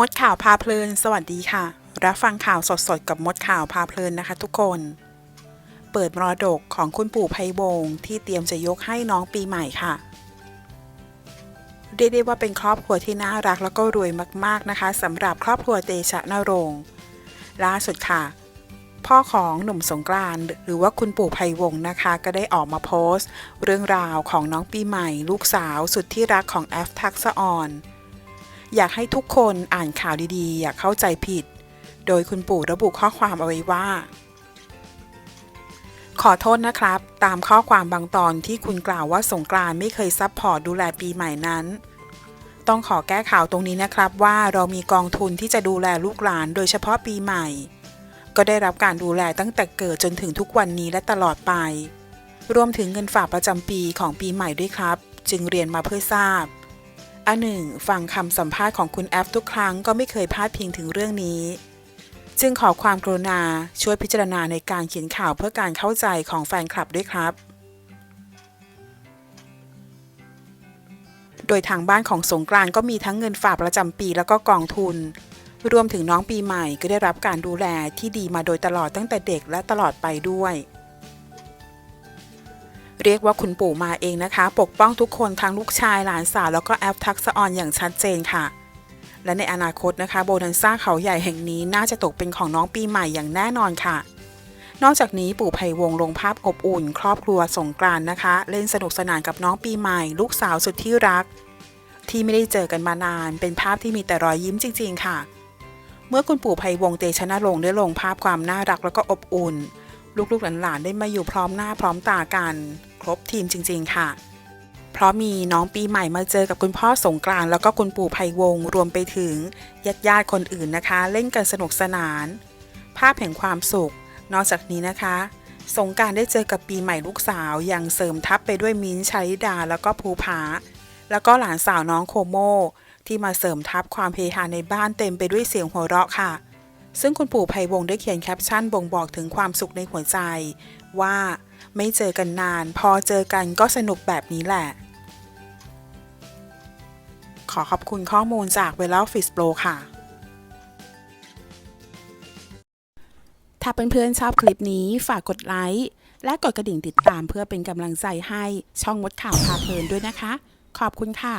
มดข่าวพาเพลิน สวัสดีค่ะ รับฟังข่าวสดๆ กับมดข่าวพาเพลินนะคะ ทุกคน เปิดมรดกของคุณปู่ไพวงศ์ที่เตรียมจะยกให้น้องปีใหม่ค่ะ เรียกได้ว่าเป็นครอบครัวที่น่ารักแล้วก็รวยมากๆนะคะสำหรับครอบครัวเตชะนรงล่าสุดค่ะ พ่อของหนุ่มสงกรานต์หรือว่าคุณปู่ไพวงศ์นะคะ ก็ได้ออกมาโพสต์ เรื่องราวของน้องปีใหม่ ลูกสาวสุดที่รักของแอฟทักษะออน อยากให้ทุกคนอ่านข่าวดีๆ อย่าเข้าใจผิด โดยคุณปู่ระบุข้อความเอาไว้ว่า ขอโทษนะครับ ตามข้อความบางตอนที่คุณกล่าวว่าสงกรานไม่เคยซัพพอร์ตดูแลปีใหม่นั้น ต้องขอแก้ข่าวตรงนี้นะครับว่าเรามีกองทุนที่จะดูแลลูกหลานโดยเฉพาะปีใหม่ ก็ได้รับการดูแลตั้งแต่เกิดจนถึงทุกวันนี้และตลอดไป รวมถึงเงินฝากประจำปีของปีใหม่ด้วยครับ จึงเรียนมาเพื่อทราบ อันหนึ่งฟังคำสัมภาษณ์ของคุณแอฟทุกครั้งก็ไม่เคยพลาดพิงถึงเรื่องนี้ จึงขอความกรุณาช่วยพิจารณาในการเขียนข่าวเพื่อการเข้าใจของแฟนคลับด้วยครับ โดยทางบ้านของสงกรานก็มีทั้งเงินฝากประจำปีแล้วก็กองทุน รวมถึงน้องปีใหม่ก็ได้รับการดูแลที่ดีมาโดยตลอดตั้งแต่เด็กและตลอดไปด้วย เรียกว่าคุณปู่มาเองนะคะ ปกป้องทุกคนทั้งลูกชายหลานสาวแล้วก็แอฟทักษะออนอย่างชัดเจนค่ะ และในอนาคตนะคะโบนันซ่าเขาใหญ่แห่งนี้น่าจะตกเป็นของน้องปีใหม่อย่างแน่นอนค่ะ นอกจากนี้ปู่ไพวงลงภาพอบอุ่น ครอบครัวสงกรานนะคะ เล่นสนุกสนานกับน้องปีใหม่ ลูกสาวสุดที่รัก ที่ไม่ได้เจอกันมานาน เป็นภาพที่มีแต่รอยยิ้มจริง ๆ ค่ะ เมื่อคุณปู่ไพวงเตชะนรงได้ลงภาพความน่ารักแล้วก็อบอุ่นลูกๆหลานๆได้มาอยู่พร้อมหน้าพร้อมตากัน ครบทีมจริง ๆ ค่ะ เพราะมีน้องปีใหม่มาเจอกับคุณพ่อสงกรานต์แล้วก็คุณปู่ไพวงรวมไปถึงญาติๆคนอื่นนะคะ เล่นกันสนุกสนาน ภาพแห่งความสุข นอกจากนี้นะคะ สงกรารได้เจอกับปีใหม่ลูกสาวอยังเสริมทัพไปด้วยมิ้นชาลิดาแล้วก็ภูผา แล้วก็หลานสาวน้องโคโมที่มาเสริมทัพความเฮฮาในบ้านเต็มไปด้วยเสียงหัวเราะค่ะ ซึ่งคุณปู่ไพวงได้เขียนแคปชั่นบ่งบอกถึงความสุขในหัวใจ ว่า ไม่เจอกันนาน พอเจอกันก็สนุกแบบนี้แหละ ขอขอบคุณข้อมูลจากเวลาฟิสโปรค่ะ ถ้าเพื่อนๆชอบคลิปนี้ฝากกดไลค์และกดกระดิ่งติดตามเพื่อเป็นกำลังใจให้ช่องมดข่าวพาเพลินด้วยนะคะ ขอบคุณค่ะ